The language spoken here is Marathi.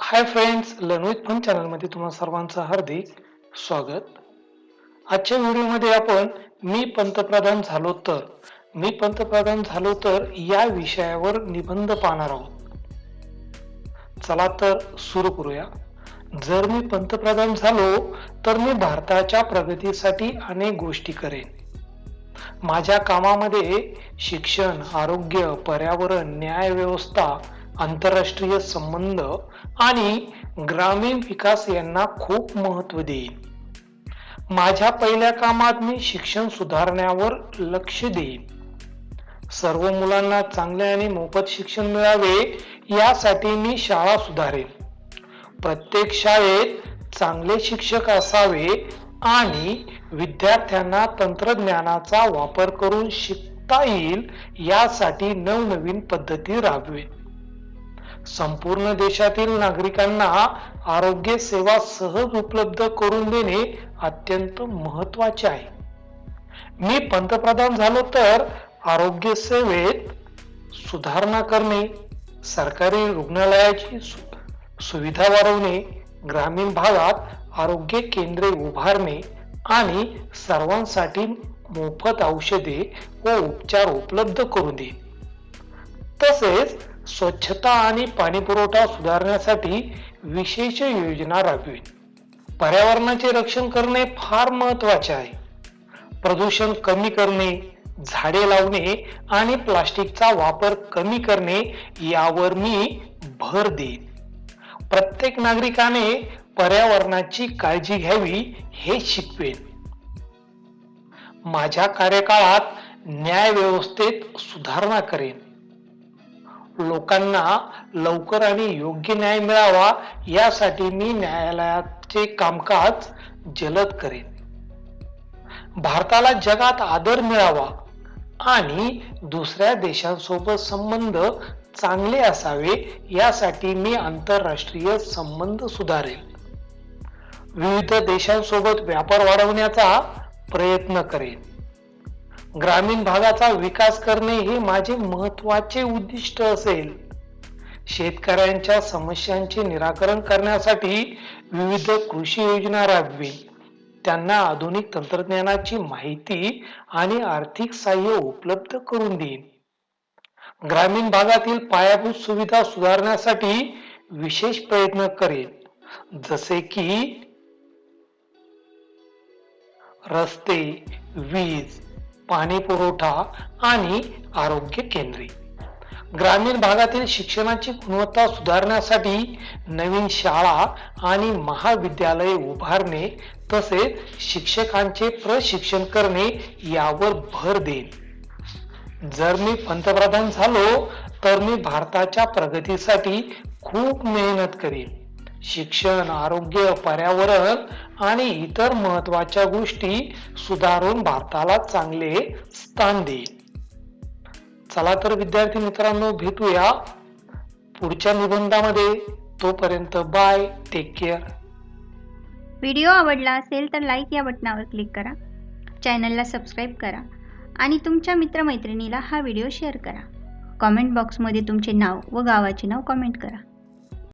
हाय फ्रेंड्स लर्नविथ फन चॅनलमध्ये तुम्हा सर्वांचं हार्दिक स्वागत. आजच्या व्हिडिओमध्ये आपण मी पंतप्रधान झालो तर मी पंतप्रधान झालो तर या विषयावर निबंध पाहणार आहोत. चला तर सुरू करूया. जर मी पंतप्रधान झालो तर मी भारताच्या प्रगतीसाठी अनेक गोष्टी करेन. माझ्या कामामध्ये शिक्षण आरोग्य पर्यावरण न्याय व्यवस्था आंतरराष्ट्रीय संबंध आणि ग्रामीण विकास यांना खूप महत्त्व देईन माझ्या पहिल्या कामात मी शिक्षण सुधारण्यावर लक्ष देईन. सर्व मुलांना चांगले आणि मोफत शिक्षण मिळावे यासाठी मी शाळा सुधारेन. प्रत्येक शाळेत चांगले शिक्षक असावे आणि विद्यार्थ्यांना तंत्रज्ञानाचा वापर करून शिकता येईल यासाठी नवनवीन पद्धती राबवेन. संपूर्ण देशातील नागरिकांना आरोग्य सेवा सहज उपलब्ध करून देणे अत्यंत महत्त्वाचे आहे. मी पंतप्रधान झालो तर आरोग्य सेवेत सुधारणा करणे सरकारी रुग्णालयाची सुविधा वाढवणे ग्रामीण भागात आरोग्य केंद्रे उभारणे आणि सर्वांसाठी मोफत औषधे व उपचार उपलब्ध करून देईन तसेच स्वच्छता आणि पाणीपुरवठा सुधारण्यासाठी विशेष योजना राबवीन पर्यावरणाचे रक्षण करणे फार महत्त्वाचे आहे. प्रदूषण कमी करणे झाडे लावणे आणि प्लास्टिकचा वापर कमी करणे यावर मी भर देईन. प्रत्येक नागरिकाने पर्यावरणाची काळजी घ्यावी हे शिकवेन. माझ्या कार्यकाळात न्याय व्यवस्थेत सुधारणा करेन. लोकांना लवकर आणि योग्य न्याय मिळावा यासाठी मी न्यायालयाचे कामकाज जलद करेन. भारताला जगात आदर मिळावा आणि दुसऱ्या देशांसोबत संबंध चांगले असावे यासाठी मी आंतरराष्ट्रीय संबंध सुधारेल. विविध देशांसोबत व्यापार वाढवण्याचा प्रयत्न करेन. ग्रामीण भागाचा विकास करणे हे माझे महत्त्वाचे उद्दिष्ट असेल. शेतकऱ्यांच्या समस्यांचे निराकरण करण्यासाठी विविध कृषी योजना राबवेल त्यांना आधुनिक तंत्रज्ञानाची माहिती आणि आर्थिक सहाय्य उपलब्ध करून देईन. ग्रामीण भागातील पायाभूत सुविधा सुधारण्यासाठी विशेष प्रयत्न करेल जसे की रस्ते वीज पाणी पुरवठा आणि आरोग्य केंद्रे. ग्रामीण भागातील शिक्षणाची गुणवत्ता सुधारण्यासाठी नवीन शाळा आणि महाविद्यालये उभारणे तसेच शिक्षकांचे प्रशिक्षण करणे यावर भर देईन जर मी पंतप्रधान झालो तर मी भारताच्या प्रगतीसाठी खूप मेहनत करेन. शिक्षण आरोग्य पर्यावरण आणि इतर महत्त्वाच्या गोष्टी सुधारून भारताला चांगले स्थान देईल. चला तर विद्यार्थी मित्रांनो भेटूया पुढच्या निबंधामध्ये. तोपर्यंत बाय टेक केअर व्हिडिओ आवडला असेल तर लाईक या बटनावर क्लिक करा. चॅनलला सबस्क्राईब करा आणि तुमच्या मित्रमैत्रिणीला हा व्हिडिओ शेअर करा. कॉमेंट बॉक्समध्ये तुमचे नाव व गावाचे नाव कॉमेंट करा.